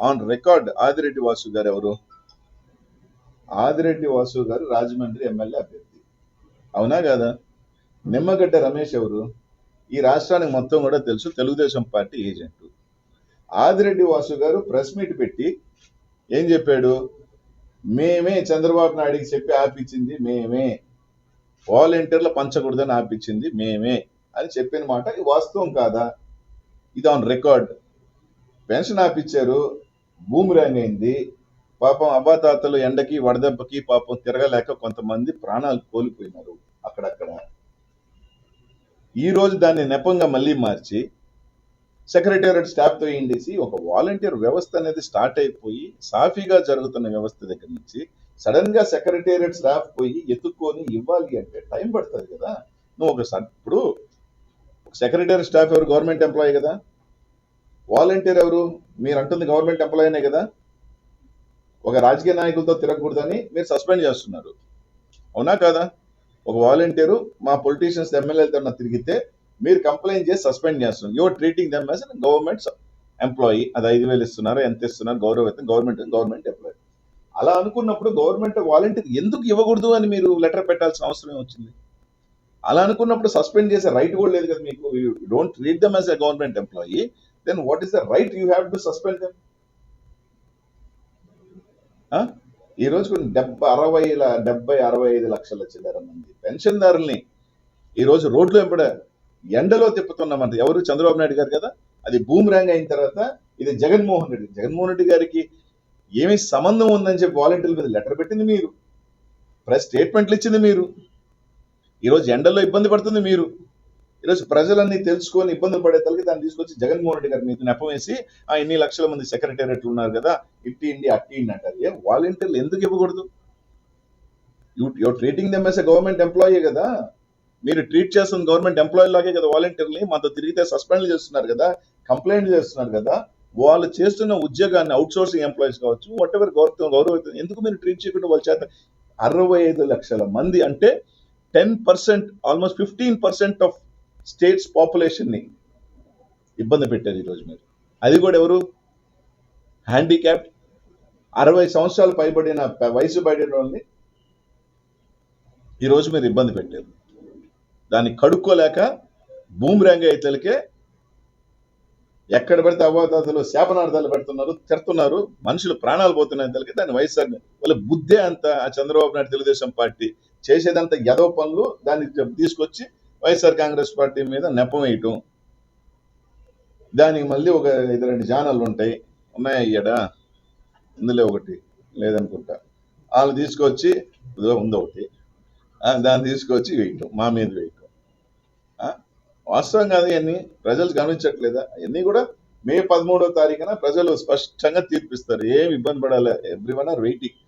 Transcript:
On record Adireddy Vasu గారు ఎవరు? ఆదిరెడ్డి వాసు గారు రాజమండ్రి ఎమ్మెల్యే అభ్యర్థి. అవునా కదా? నిమ్మగడ్డ రమేష్ ఎవరు? ఈ రాష్ట్రానికి మొత్తం కూడా తెలుసు తెలుగుదేశం పార్టీ ఏజెంట్. ఆదిరెడ్డి వాసు గారు ప్రెస్ మీట్ పెట్టి ఏం చెప్పాడు? మేమే చంద్రబాబు నాయుడికి చెప్పి ఆపించింది మేమే. వాలంటీర్లు పంచకూడదని ఆపించింది మేమే అని చెప్పిన మాట ఇది వాస్తవం కాదా? ఇది ఆన్ రికార్డ్. పెన్షన్ ఆపిచ్చారు. భూమి అయింది పాపం అవ్వాతాతలు ఎండకి వడదెబ్బకి పాపం తిరగలేక కొంతమంది ప్రాణాలు కోల్పోయినారు అక్కడక్కడ. ఈ రోజు దాన్ని నెపంగా మళ్ళీ మార్చి సెక్రటేరియట్ స్టాఫ్తో ఏంటేసి ఒక వాలంటీర్ వ్యవస్థ అనేది స్టార్ట్ అయిపోయి సాఫీగా జరుగుతున్న వ్యవస్థ దగ్గర నుంచి సడన్గా సెక్రటేరియట్ స్టాఫ్ పోయి ఎత్తుక్కొని ఇవ్వాలి అంటే టైం పడుతుంది కదా. నువ్వు ఒక ఇప్పుడు సెక్రటేరియట్ స్టాఫ్ ఎవరు? గవర్నమెంట్ ఎంప్లాయీ కదా. వాలంటీర్ ఎవరు? మీరు అంటుంది గవర్నమెంట్ ఎంప్లాయీనే కదా. ఒక రాజకీయ నాయకులతో తిరగకూడదని మీరు సస్పెండ్ చేస్తున్నారు. అవునా కాదా? ఒక వాలంటీరు మా పొలిటీషియన్స్ ఎమ్మెల్యేలతో తిరిగితే మీరు కంప్లైంట్ చేసి సస్పెండ్ చేస్తున్నారు. Your treating them as government employee అది ఐదు వేలు ఇస్తున్నారు ఎంత ఇస్తున్నారు గౌరవ గవర్నమెంట్ గవర్నమెంట్ ఎంప్లాయీ అలా అనుకున్నప్పుడు గవర్నమెంట్ వాలంటీర్ ఎందుకు ఇవ్వకూడదు అని మీరు లెటర్ పెట్టాల్సిన అవసరం వచ్చింది అలా అనుకున్నప్పుడు సస్పెండ్ చేసే రైట్ కూడా లేదు కదా మీకు. Don't treat them as a government employee then what is the right you have to suspend them ఈ రోజు కొన్ని డెబ్బై అరవై డెబ్బై అరవై ఐదు లక్షల చిల్లర మంది పెన్షన్దారుల్ని ఈ రోజు రోడ్లు వెంబడ ఎండలో తిప్పుతున్నామంట ఎవరు? చంద్రబాబు నాయుడు గారు కదా? అది బూమ్ ర్యాంగ్ అయిన తర్వాత ఇది జగన్మోహన్ రెడ్డి. జగన్మోహన్ రెడ్డి గారికి ఏమి సంబంధం ఉందని చెప్పి వాలంటీర్ల మీద లెటర్ పెట్టింది మీరు. ప్రెస్ స్టేట్మెంట్లు ఇచ్చింది మీరు. ఈరోజు ఎండల్లో ఇబ్బంది పడుతుంది మీరు. ఈరోజు ప్రజలన్నీ తెలుసుకొని ఇబ్బందులు పడే తలకి దాన్ని తీసుకొచ్చి జగన్మోహన్ రెడ్డి గారి మీద నెపవేసి ఆ ఇన్ని లక్షల మంది సెక్రటేరియట్లు ఉన్నారు కదా ఇట్టి ఇండి అట్టి ఇండి అంటారు. ఏ వాలంటీర్లు ఎందుకు ఇవ్వకూడదు? You your treating them as a government employee కదా. మీరు ట్రీట్ చేస్తున్న గవర్నమెంట్ ఎంప్లాయీ లాగే కదా వాలంటీర్ని మనతో తిరిగితే సస్పెండ్ చేస్తున్నారు కదా కంప్లైంట్ చేస్తున్నారు కదా. వాళ్ళు చేస్తున్న ఉద్యోగాన్ని అవుట్ సోర్సింగ్ ఎంప్లాయీస్ కావచ్చు వాట్ ఎవర్ గౌరవం గౌరవం ఎందుకు మీరు ట్రీట్ చేయకుండా వాళ్ళ చేత అరవై ఐదు లక్షల మంది అంటే ten percent almost fifteen percent of states పాపులేషన్ని ఇబ్బంది పెట్టారు ఈరోజు మీరు. అది కూడా ఎవరు? హ్యాండిక్యాప్ అరవై సంవత్సరాలు పైబడిన వయసు పడిన వాళ్ళని ఈరోజు మీరు ఇబ్బంది పెట్టారు. దాన్ని కడుక్కోలేక భూమి అయితేలకే ఎక్కడ పడితే అవ్వాతాతలు శాపనార్థాలు పెడుతున్నారు తిడుతున్నారు మనుషులు ప్రాణాలు పోతున్నాయి తలకి దాని వైఎస్ఆర్ వాళ్ళ బుద్ధే అంత ఆ చంద్రబాబు నాయుడు తెలుగుదేశం పార్టీ చేసేదంత యదవ పనులు దాన్ని తీసుకొచ్చి వైఎస్ఆర్ కాంగ్రెస్ పార్టీ మీద నెపం వేయటం. దానికి మళ్ళీ ఒక ఇది రెండు ఛానళ్ళు ఉంటాయి. ఉన్నాయా ఇందులో ఒకటి లేదనుకుంటా. వాళ్ళు తీసుకొచ్చి ఇదిగో ఉంది ఒకటి. దాన్ని తీసుకొచ్చి వేయటం మా మీద వేయటం. ఆ, వాస్తవం కాదు ఇవన్నీ. ప్రజలు గమనించట్లేదా? ఇవన్నీ కూడా మే పదమూడో తారీఖున ప్రజలు స్పష్టంగా తీర్పిస్తారు. ఏం ఇబ్బంది పడాలి? Every one or waiting